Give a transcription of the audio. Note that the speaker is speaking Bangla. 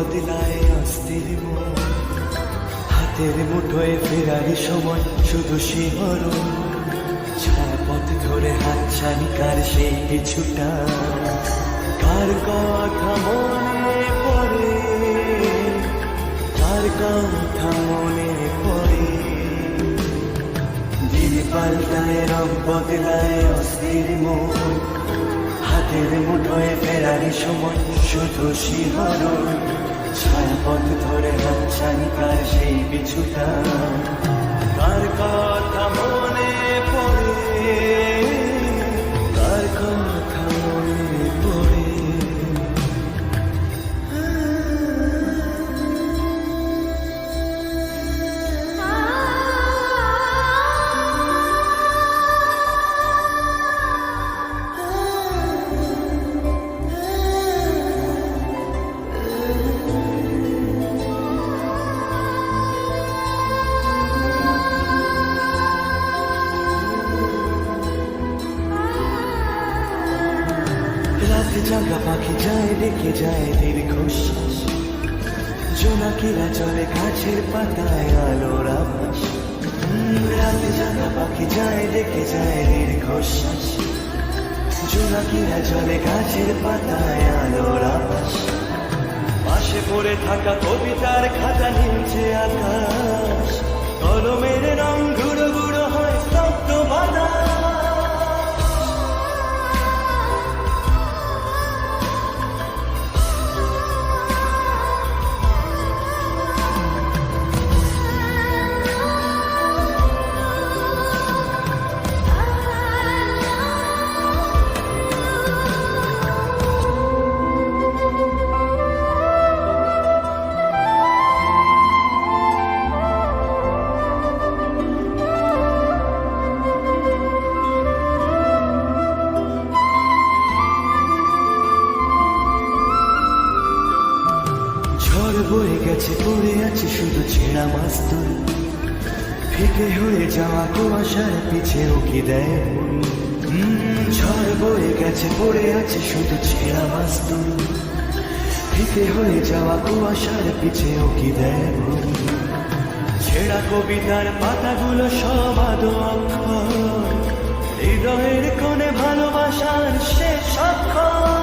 বদলায় অস্থির মন। হাতের মুঠোয় ফেরারি সময়, শুধু শিহরণ ছায়া ধরে হাত ছানিকার সেই কিছুটা। কার কথা মনে পড়ে? কার কথা মনে পড়ে? দিন পাল্টায়, রং বদলায় অস্থির মন। হাতের মুঠোয় ফেরারি সময়, শুধু শিহরণ ছায়াপথ ধরে হাতছানি কার সেই পিছুটা। কার কথা জাগা পাখি যায় রেখে যায় দীর্ঘশ্বাস জোনাকিরা চলে গাছের পাতায় আলোর আভাস রাত জাগা পাখি যায় রেখে যায় জোনাকিরা চলে গাছের পাতায় আলোর আভাস পাশে পড়ে থাকা কবিতার খাতা নিচে আকাশ। কলমের ঝড় বয়ে গেছে, পড়ে আছে শুধু ছেঁড়া মাস্তুল ফিকে হয়ে যাওয়া কুয়াশার পিছে উকি দেয়? ঝড় বয়ে গেছে, পড়ে আছে শুধু ছেঁড়া মাস্তুল ফিকে হয়ে যাওয়া কুয়াশার পিছে উকি দেয়? ছেঁড়া কবিতার পাতাগুলো সব আদো হৃদয়ের কোণে ভালোবাসার শেষ অক্ষর।